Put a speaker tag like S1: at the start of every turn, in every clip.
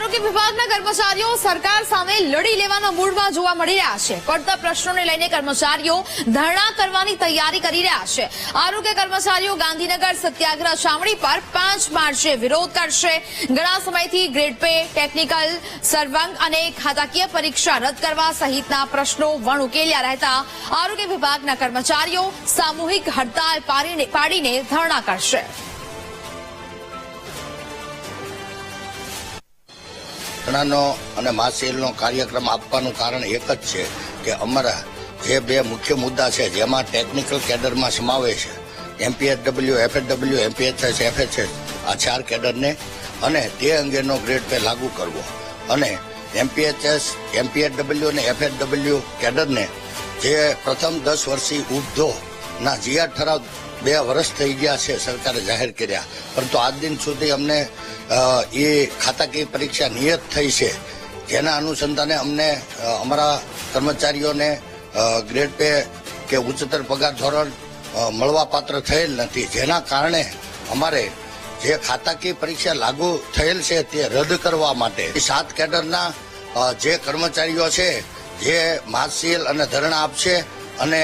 S1: આરોગ્ય વિભાગના કર્મચારીઓ સરકાર સામે લડી લેવાના મૂડમાં જોવા મળી રહ્યા છે. પડતા પ્રશ્નોને લઈને કર્મચારીઓ ધરણા કરવાની તૈયારી કરી રહ્યા છે. આરોગ્ય કર્મચારીઓ ગાંધીનગર સત્યાગ્રહ છાવણી પર પાંચ માર્ચે વિરોધ કરશે. ઘણા સમયથી ગ્રેડ પે, ટેકનિકલ, સર્વંગ અને ખાતાકીય પરીક્ષા રદ કરવા સહિતના પ્રશ્નો વણ ઉકેલ્યા રહેતા આરોગ્ય વિભાગના કર્મચારીઓ સામૂહિક હડતાલ પાડીને ધરણા કરશે.
S2: ઘણાનો અને માસેલનો કાર્યક્રમ આપવાનું કારણ એક જ છે કે અમારા જે બે મુખ્ય મુદ્દા છે, જેમાં ટેકનિકલ કેડરમાં સમાવેશ એમપીએચડબલ્યુ એફએચડબલ્યુ એમપીએચએસ એફએચએસ આ ચાર કેડરને અને તે અંગેનો ગ્રેડ પે લાગુ કરવો. અને એમપીએચએસ એમપીએચડબલ્યુ અને એફએચડબલ્યુ કેડરને જે પ્રથમ દસ વર્ષી ઉપધો જીઆર ઠરાવ બે વર્ષ થઈ ગયા છે સરકારે જાહેર કર્યા. પરંતુ આજ દિન સુધી અમને એ ખાતાકીય પરીક્ષા નિયત થઈ છે. જેના અનુસંધાને અમને અમારા કર્મચારીઓને ગ્રેડ પે કે ઉચ્ચતર પગાર ધોરણ મળવા મળવાપાત્ર થયેલ નથી. જેના કારણે અમારે જે ખાતાકીય પરીક્ષા લાગુ થયેલ છે તે રદ કરવા માટે સાત કેડરના જે કર્મચારીઓ છે, જે માર્કશીલ અને ધરણા આપશે અને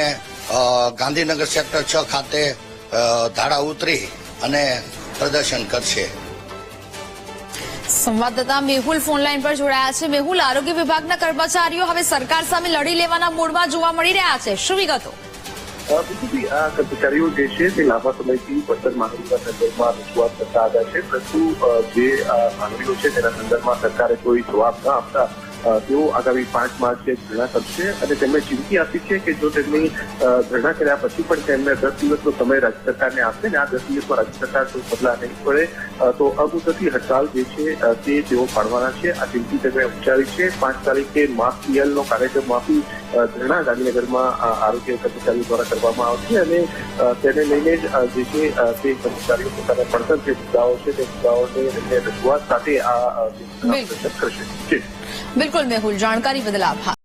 S2: ગાંધીનગર સેક્ટર છ ખાતે ધાડા ઉતરી અને પ્રદર્શન કરશે.
S1: સંવાદદાતા મેહુલ ફોનલાઈન પર જોડાયા છે. મેહુલ આરોગ્ય વિભાગના કર્મચારીઓ હવે સરકાર સામે લડી લેવાના મૂડમાં જોવા મળી રહ્યા છે. શું વિગતો?
S3: બીજું આ કર્મચારીઓ જે છે તે લાંબા સમયથી વતન માંગણીના સંદર્ભમાં રજૂઆત કરતા આવ્યા છે. પરંતુ જે માંગણીઓ છે તેના સંદર્ભમાં સરકારે કોઈ જવાબ ન આપતા તેઓ આગામી પાંચ માર્ચે ધરણા કરશે અને તેમણે ચીમકી આપી છે કે જો તેમની ધરણા કર્યા પછી પણ તેમને દસ દિવસનો સમય રાજ્ય સરકારને આપશે ને આ દસ દિવસમાં રાજ્ય સરકાર કોઈ પગલાં નહીં પડે તો અમુદતી હડતાલ જે છે તે તેઓ પાડવાના છે. આ ચીમકી તેમણે ઉચ્ચારી છે. પાંચ તારીખે માફ પીએલનો કાર્યક્રમ અ, ધરણા ગાંધીનગરમાં આરોગ્ય કર્મચારીઓ દ્વારા કરવામાં આવશે અને તેને લઈને જ જે છે તે કર્મચારીઓ પોતાના પડતર જે મુદ્દાઓ છે તે મુદ્દાઓને લઈને રજૂઆત સાથે આ કરશે
S1: બિલકુલ મેહુલ જાણકારી બદલ આભાર.